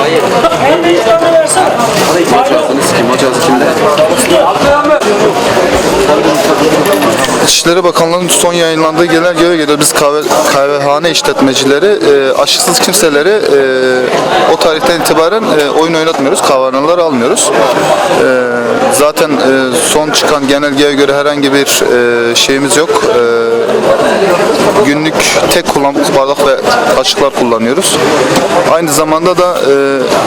Hayır. Hem de ikramı versene. Bana ikram çağırsanız kim? Hocası kimde? İçişleri Bakanlığı'nın son yayınlandığı genelgeye göre biz kahve, kahvehane işletmecileri e, aşısız kimseleri e, o tarihten itibaren e, oyun oynatmıyoruz, kahvehaneler almıyoruz. E, zaten e, son çıkan genelgeye göre herhangi bir e, şeyimiz yok. E, günlük tek kullanımlık bardak ve kaşıklar kullanıyoruz. Aynı zamanda da e,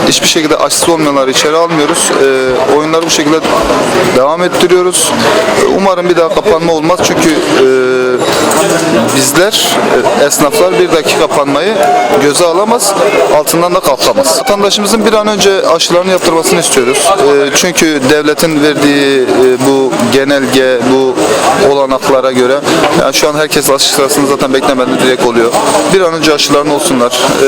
hiçbir şekilde aşısız olmayanları içeri almıyoruz. E, oyunları bu şekilde devam ettiriyoruz. E, Umarım bir daha kapanma olmaz çünkü e, bizler e, esnaflar bir dakika kapanmayı göze alamaz, altından da kalkamaz. Vatandaşımızın bir an önce aşılarını yaptırmasını istiyoruz. E, çünkü devletin verdiği e, bu genelge, bu olanaklara göre yani şu an herkes aşı sırasını zaten beklemeden direkt oluyor. Bir an önce aşılarını olsunlar. E,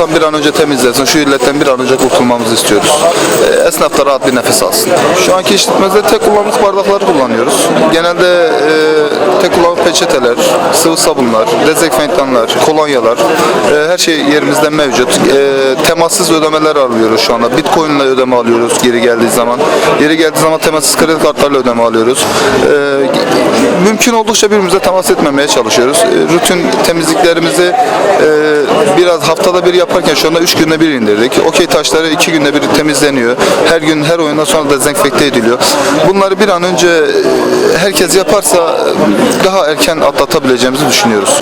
ortam bir an önce temizlensin. Şu illetten bir an önce kurtulmamızı istiyoruz. E, esnaf da rahat bir nefes alsın. Şu anki işletmemizde tek kullanımlık bardakları kullanıyoruz. Genelde e, tek kullanımlık peçeteler, sıvı sabunlar, dezenfektanlar, kolonyalar e, her şey yerimizde mevcut. E, temassız ödemeler alıyoruz şu anda. Bitcoin ile ödeme alıyoruz geri geldiği zaman. Geri geldiği zaman temassız kredi kartlarla ödeme alıyoruz. E, mümkün oldukça birbirimize temas etmemeye çalışıyoruz. E, rutin temizliklerimizi e, biraz haftada bir yaparken şu anda üç günde bir indirdik. Okey taşları iki günde bir temizleniyor. Her gün her oyundan sonra dezenfekte ediliyor. Bunları bir an önce e, herkes yaparsa e, daha erken atlatabileceğimizi düşünüyoruz.